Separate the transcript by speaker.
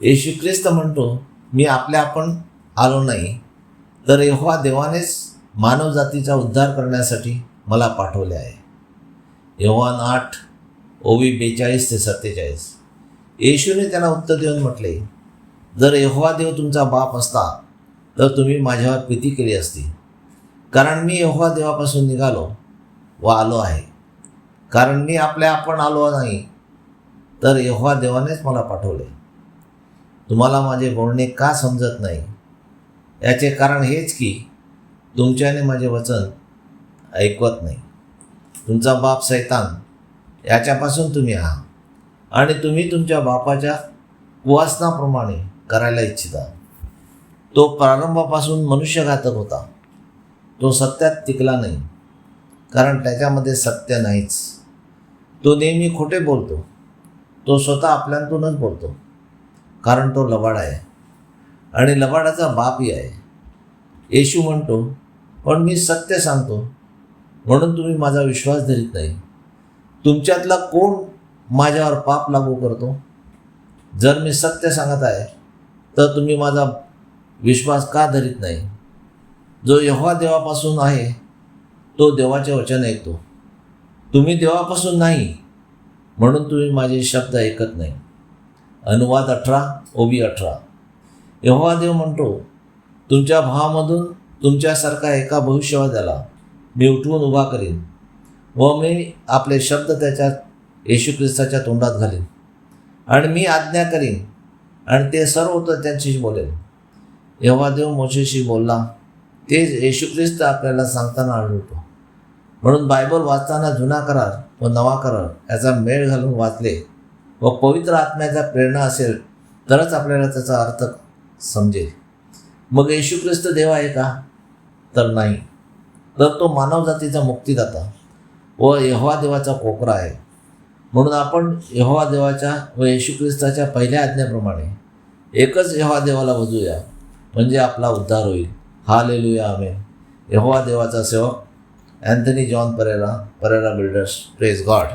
Speaker 1: येशू ख्रिस्त म्हणतो मी आपल्या आपण आलो नाही तर यहोवा देवानेच मानवजातीचा उद्धार करण्यासाठी मला पाठवले आहे. यहोवान आठ ओवी बेचाळीस ते सत्तेचाळीस. येशूने त्यांना उत्तर देऊन म्हटले जर यहोवा देव तुमचा बाप असता तर तुम्ही माझ्यावर प्रीती केली असती. कारण मी यहोवा देवापासून निघालो व आलो आहे. कारण मी आपल्या आपण आलो नाही तर यहोवा देवानेच मला पाठवले. तुम्हाला माझे बोलणे का समजत नाही? याचे कारण हेच की तुमच्याने माझे वचन ऐकवत नाही. तुमचा बाप सैतान याच्यापासून तुम्ही आहात. आणि तुम्ही तुमच्या बापाच्या कुवासनाप्रमाणे करायला इच्छिता तो प्रारंभापासून मनुष्यघातक होता. तो सत्यात टिकला नाही. कारण त्याच्यामध्ये सत्य नाहीच. तो नेहमी खोटे बोलतो. तो स्वतः आपल्यातूनच बोलतो. कारण तो लबाड आहे. आणि लबाडाचा बापही आहे. येशू म्हणतो पण मी सत्य सांगतो. म्हणून तुम्ही माझा विश्वास धरीत नाही. तुमच्यातला कोण माझ्यावर पाप लागू करतो? जर मी सत्य सांगत आहे तर तुम्ही माझा विश्वास का धरीत नाही? जो यहोवा देवापासून आहे तो देवाचे वचन ऐकतो. तुम्ही देवापासून नाही म्हणून तुम्ही माझे शब्द ऐकत नाही. अनुवाद अठरा ओबी अठरा. यहोवा देव म्हणतो तुमच्या भावामधून तुमच्यासारखा एका भविष्यवाद्याला मी उठवून उभा करीन व मी आपले शब्द त्याच्या येशू ख्रिस्ताच्या तोंडात घालीन आणि मी आज्ञा करीन आणि ते सर्व तर त्यांच्याशी बोलेन. यहोवा देव मोशेशी बोलला तेच येशू ख्रिस्त आपल्याला सांगताना आढळतो. म्हणून बायबल वाचताना जुना करार व नवा करार याचा मेळ घालून वाचले. व पवित्र आत्म्याचा प्रेरणा असेल तरच आपल्याला त्याचा अर्थ समजेल. मग येशू ख्रिस्त देव आहे का? तर नाही. तर तो मानवजातीचा मुक्तीदाता व यहोवा देवाचा कोपरा आहे. म्हणून आपण यहोवा देवाच्या व येशू ख्रिस्ताच्या पहिल्या आज्ञेप्रमाणे एकच यहोवा देवाला वजूया म्हणजे आपला उद्धार होईल. हा लेलूया आम्ही यहोवा देवाचा सेवक Anthony John Pereira Pereira builders. Praise God